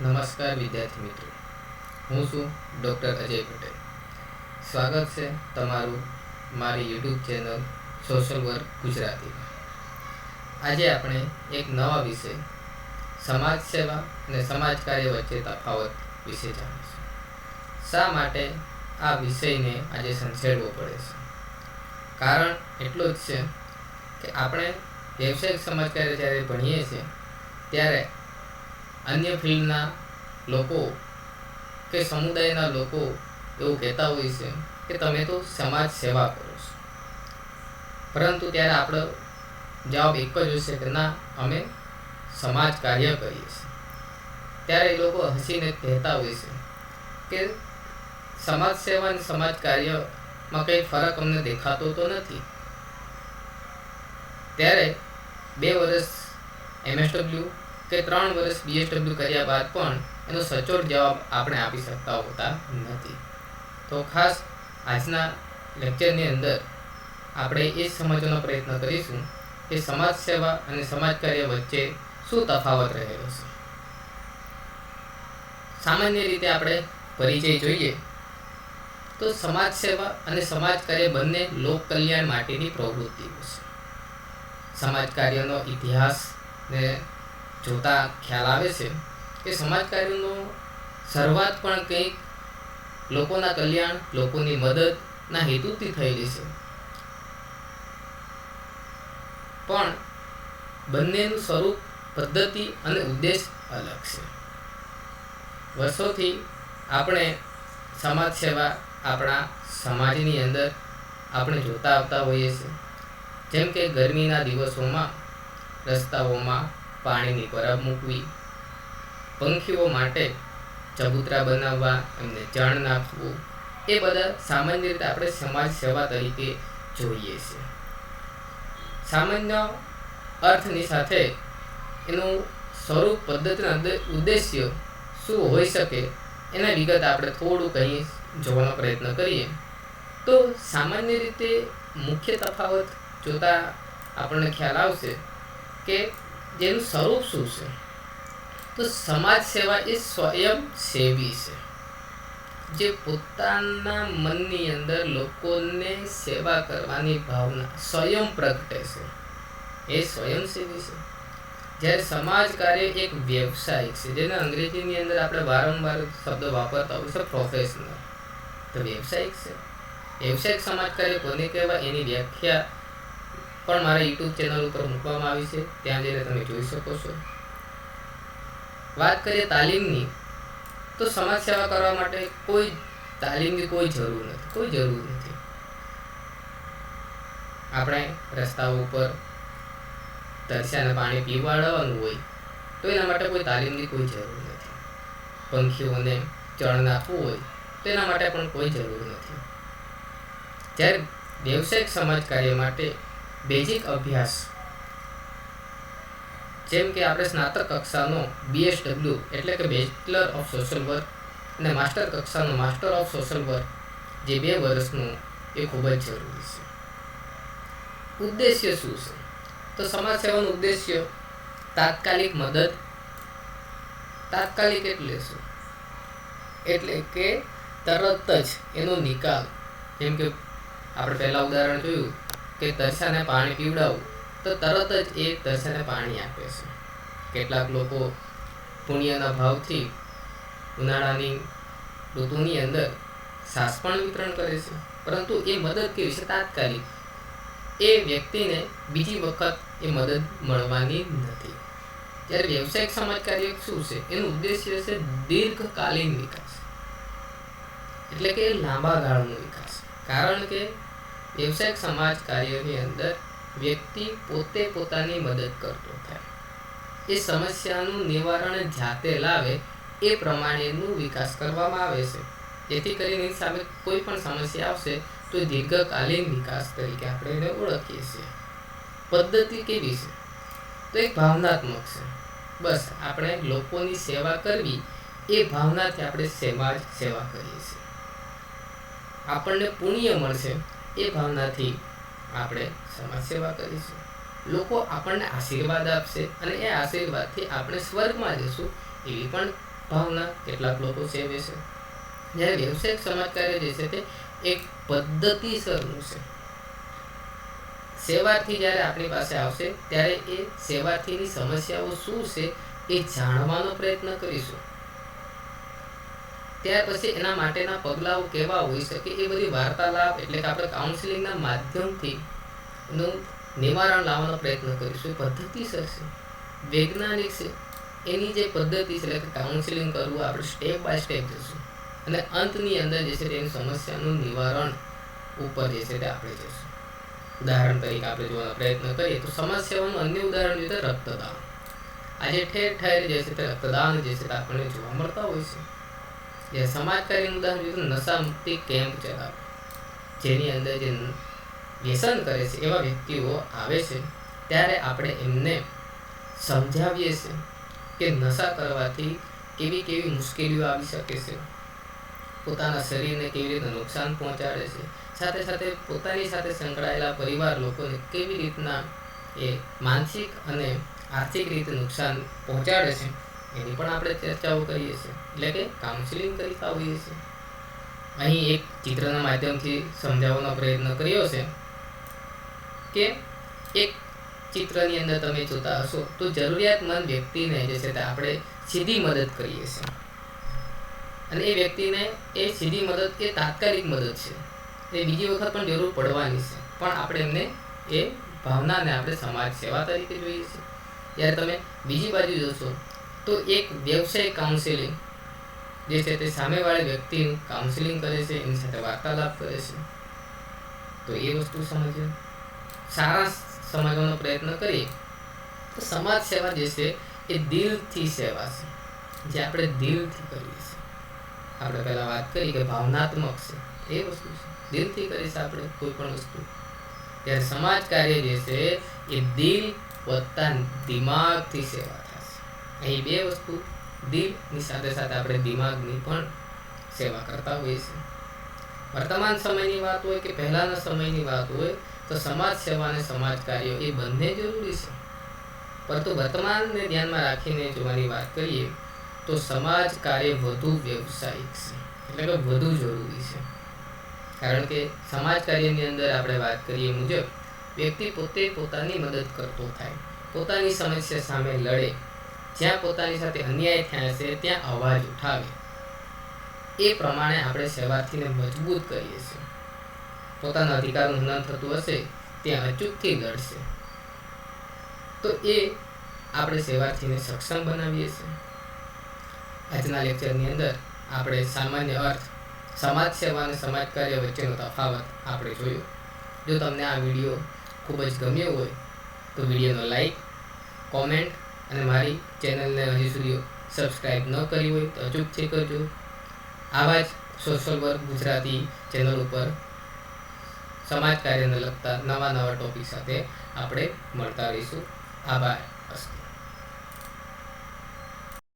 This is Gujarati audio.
નમસ્કાર વિદ્યાર્થી મિત્રો. હું છું ડૉક્ટર અજય પટેલ. સ્વાગત છે તમારું મારી યુટ્યુબ ચેનલ સોશિયલ વર્ક ગુજરાતીમાં આજે આપણે એક નવા વિષય, સમાજ સેવા અને સમાજ કાર્ય વચ્ચે તફાવત વિશે જાણીશું. શા માટે આ વિષયને આજે સંછેડવો પડે છે? કારણ એટલું જ છે કે આપણે વ્યવસાયિક સમાજ કાર્ય જ્યારે ભણીએ છીએ, ત્યારે અન્ય ફિલ્ડના લોકો કે સમુદાયના લોકો એવું કહેતા હોય છે કે તમે તો સમાજ સેવા કરો છો. પરંતુ ત્યારે આપણો જવાબ એક જ હશે કે ના, અમે સમાજ કાર્ય કરીએ છીએ. ત્યારે એ લોકો હસીને કહેતા હોય છે કે સમાજ સેવા અને સમાજ કાર્યમાં કંઈ ફરક અમને દેખાતો તો નથી. ત્યારે બે વર્ષ એમએસડબલ્યુ કે ત્રણ વર્ષ બીએસડબલ્યુ કર્યા બાદ પણ એનો સચોટ જવાબ આપણે આપી શકતા હોતા નથી. તો ખાસ આજના લેક્ચરની અંદર આપણે એ સમજવાનો પ્રયત્ન કરીશું કે સમાજ સેવા અને સમાજ કાર્ય વચ્ચે શું તફાવત રહેલો છે. સામાન્ય રીતે આપણે પરિચય જોઈએ તો સમાજ સેવા અને સમાજ કાર્ય બંને લોક કલ્યાણ માટેની પ્રવૃત્તિઓ છે. સમાજ કાર્યનો ઇતિહાસ ને જોતા ખ્યાલ આવે છે કે સમાજ કાર્યનો શરૂઆત પણ કંઈક લોકોના કલ્યાણ, લોકોની મદદના હેતુથી થયેલી છે. પણ બંનેનું સ્વરૂપ, પદ્ધતિ અને ઉદ્દેશ અલગ છે. વર્ષોથી આપણે સમાજ સેવા આપણા સમાજની અંદર આપણે જોતા આવતા હોઈએ છીએ. જેમ કે ગરમીના દિવસોમાં રસ્તાઓમાં પાણીની પરબ મૂકવી. પંખીઓ માટે ચબૂતરા બનાવવા, એમને જાણ નાખવું. એ બધા સામાન્ય રીતે આપણે સમાજ સેવા તરીકે જોઈએ છીએ સામાન્ય અર્થની સાથે એનું સ્વરૂપ પદ્ધતિના ઉદ્દેશ્ય શું હોઈ શકે એના વિગત આપણે થોડું કંઈ જોવાનો પ્રયત્ન કરીએ. તો સામાન્ય રીતે મુખ્ય તફાવત જોતા આપણને ખ્યાલ આવશે કે જેનું સ્વરૂપ શું છે? તો સમાજ સેવા એ સ્વયં સેવી છે. જે પોતાના મનની અંદર લોકોને સેવા કરવાની ભાવના સ્વયં પ્રગટે છે. એ સ્વયંસેવી છે. જ્યારે સમાજ કાર્ય એક વ્યવસાયિક છે, જેને અંગ્રેજીની અંદર આપણે વારંવાર શબ્દ વાપરતા હોય છે પ્રોફેશનલ તો વ્યવસાયિક છે. વ્યવસાયિક સમાજ કાર્ય કોને કહેવાય? એની વ્યાખ્યા પણ મારા યુટ્યુબ ચેનલ ઉપર મૂકવામાં આવી છે. ત્યાં જઈને તમે જોઈ શકો છો. વાત કરીએ તાલીમની, તો સમાજ સેવા કરવા માટે કોઈ તાલીમની કોઈ જરૂર નથી, કોઈ જરૂર નથી. આપણે રસ્તાઓ ઉપર તરસ્યાને પાણી પીવાડવાનું હોય, તો એના માટે કોઈ તાલીમની કોઈ જરૂર નથી. પંખીઓને ચણ નાખવું હોય, તો એના માટે પણ કોઈ જરૂર નથી. જ્યારે વ્યવસાયિક સમાજ કાર્ય માટે બેઝિક અભ્યાસ. જેમ કે આપણે સ્નાતક કક્ષાનો બીએસડબલ્યુ એટલે કે બેચલર ઓફ સોશિયલ વર્ક અને માસ્ટર કક્ષાનો માસ્ટર ઓફ સોશિયલ વર્ક જે બે વર્ષનું એ ખૂબ જ જરૂરી છે. ઉદ્દેશ્ય શું છે? તો સમાજ સેવાનો ઉદ્દેશ્ય તાત્કાલિક મદદ. તાત્કાલિક એટલે શું? એટલે કે તરત જ એનો નિકાલ. જેમ કે આપણે પહેલાં ઉદાહરણ જોયું કે તરસાને પાણી પીવડાવું, તો તરત જ એ તરસાને પાણી આપે છે. કેટલાક લોકો પુણ્યના ભાવથી ઉનાળાની ઋતુની અંદર સાસ પણ વિતરણ કરે છે. પરંતુ એ મદદ કેવી છે? તાત્કાલિક. એ વ્યક્તિને બીજી વખત એ મદદ મળવાની નથી. ત્યારે વ્યવસાયિક સમાજ કાર્ય શું છે? એનું ઉદ્દેશ્ય છે દીર્ઘકાલીન વિકાસ. એટલે કે લાંબા ગાળાનો વિકાસ. કારણ કે વ્યવસાયિક સમાજ કાર્યની અંદર વ્યક્તિ પોતે પોતાની મદદ કરતો થાય. એ સમસ્યાનું નિવારણ જાતે લાવે એ પ્રમાણેનું વિકાસ કરવામાં આવે છે. જેથી કરીને સામે કોઈ પણ સમસ્યા આવશે તો દીર્ઘકાલીન વિકાસ તરીકે આપણે એને ઓળખીએ છીએ. પદ્ધતિ કેવી છે? તો એક ભાવનાત્મક છે. બસ આપણે લોકોની સેવા કરવી, એ ભાવનાથી આપણે સમાજ સેવા કરીએ છીએ. આપણને પુણ્ય મળશે એ ભાવનાથી આપણે સમાજ સેવા કરીશું. લોકો આપણને આશીર્વાદ આપશે અને એ આશીર્વાદથી આપણે સ્વર્ગમાં જશું એવી પણ ભાવના કેટલાક લોકો સેવે છે. જ્યારે વ્યવસાયિક સમાજ કાર્ય જે છે તે એક પદ્ધતિસરનું છે. સેવાથી જ્યારે આપણી પાસે આવશે ત્યારે એ સેવાથીની સમસ્યાઓ શું છે એ જાણવાનો પ્રયત્ન કરીશું. ત્યાર પછી એના માટેના પગલાઓ કેવા હોઈ શકે એ બધી વાર્તાલાપ એટલે કે આપણે કાઉન્સિલિંગના માધ્યમથી એનું નિવારણ લાવવાનો પ્રયત્ન કરીશું. પદ્ધતિસર છે વૈજ્ઞાનિક છે. એની જે પદ્ધતિ છે, એટલે કે કાઉન્સિલિંગ કરવું, આપણે સ્ટેપ બાય સ્ટેપ જશું. અને અંતની અંદર જે છે, તેની સમસ્યાનું નિવારણ ઉપર જે છે, તે આપણે જશું. ઉદાહરણ તરીકે આપણે જોવાનો પ્રયત્ન કરીએ તો સમસ્યાઓનું અન્ય ઉદાહરણ જોઈએ રક્તદાન. આજે ઠેર ઠેર જે છે, તે રક્તદાન જે છે, તે આપણને જોવા મળતા હોય છે. જે સમાજ કાર્યનું ઉદાહરણ જોયું નશા મુક્તિ કેમ્પ ચલાવે જેની અંદર જે વ્યસન કરે છે, એવા વ્યક્તિઓ આવે છે, ત્યારે આપણે એમને સમજાવીએ છીએ કે નશા કરવાથી કેવી કેવી મુશ્કેલીઓ આવી શકે છે. પોતાના શરીરને કેવી રીતે નુકસાન પહોંચાડે છે. સાથે સાથે પોતાની સાથે સંકળાયેલા પરિવાર લોકોને કેવી રીતના એ માનસિક અને આર્થિક રીતે નુકસાન પહોંચાડે છે. એની પણ આપણે ચર્ચાઓ કરીએ છીએ. એટલે કે કાઉન્સિલિંગ કરતા હોઈએ છીએ. અહીં એક ચિત્રના માધ્યમથી સમજાવવાનો પ્રયત્ન કર્યો છે કે એક ચિત્રની અંદર તમે જોતા હશો તો જરૂરિયાતમંદ વ્યક્તિને જે છે તે આપણે સીધી મદદ કરીએ છીએ. અને એ વ્યક્તિને એ સીધી મદદ એ તાત્કાલિક મદદ છે. એ બીજી વખત પણ જરૂર પડવાની છે. પણ આપણે એમને એ ભાવનાને આપણે સમાજ સેવા તરીકે જોઈએ છીએ. ત્યારે તમે બીજી બાજુ જોશો તો એક વ્યવસાય કાઉન્સિલિંગ જે છે તે સામેવાળી વ્યક્તિનું કાઉન્સિલિંગ કરે છે, એની સાથે વાર્તાલાપ કરે છે. તો એ વસ્તુ સમજે સારા સમજવાનો પ્રયત્ન કરીએ. તો સમાજ સેવા જે છે એ દિલથી સેવા છે. જે આપણે દિલથી કરીએ છીએ. આપણે પહેલાં વાત કરી કે ભાવનાત્મક છે. એ વસ્તુ છે. દિલથી કરીએ છીએ આપણે કોઈ પણ વસ્તુ. ત્યારે સમાજ કાર્ય જે છે એ દિલ વત્તા દિમાગથી સેવા થશે અહીં બે વસ્તુ દિલની સાથે સાથે આપણે દિમાગની પણ સેવા કરતા હોઈએ છીએ. વર્તમાન સમયની વાત હોય કે પહેલાંના સમયની વાત હોય, તો સમાજ સેવા અને સમાજ કાર્યો એ બંને જરૂરી છે. પરંતુ વર્તમાનને ધ્યાનમાં રાખીને જોવાની વાત કરીએ, તો સમાજ કાર્ય વધુ વ્યવસાયિક છે. એટલે કે વધુ જરૂરી છે. કારણ કે સમાજ કાર્યની અંદર આપણે વાત કરીએ મુજબ, વ્યક્તિ પોતે પોતાની મદદ કરતો થાય, પોતાની સમસ્યા સામે લડે જ્યાં પોતાની સાથે અન્યાય થયા છે, ત્યાં અવાજ ઉઠાવે. એ પ્રમાણે આપણે સેવાર્થીને મજબૂત કરીએ છીએ. પોતાના અધિકારનું હનન થતું હશે, ત્યાં અચૂકથી લડશે. તો એ આપણે સેવાર્થીને સક્ષમ બનાવીએ છીએ. આજના લેક્ચરની અંદર આપણે સામાન્ય અર્થ સમાજ સેવા અને સમાજ કાર્ય વચ્ચેનો તફાવત આપણે જોયો. જો તમને આ વીડિયો ખૂબ જ ગમ્યો હોય, તો વિડીયોનો લાઈક, કોમેન્ટ અને મારી ચેનલને હજી સુધી સબસ્ક્રાઈબ ન કરી હોય તો અચૂકથી કરજો. આવા જ સોશિયલ વર્ક ગુજરાતી ચેનલ ઉપર સમાજ કાર્યને લગતા નવા નવા ટોપિક સાથે આપણે મળતા રહીશું. આભાર. અસ્તુ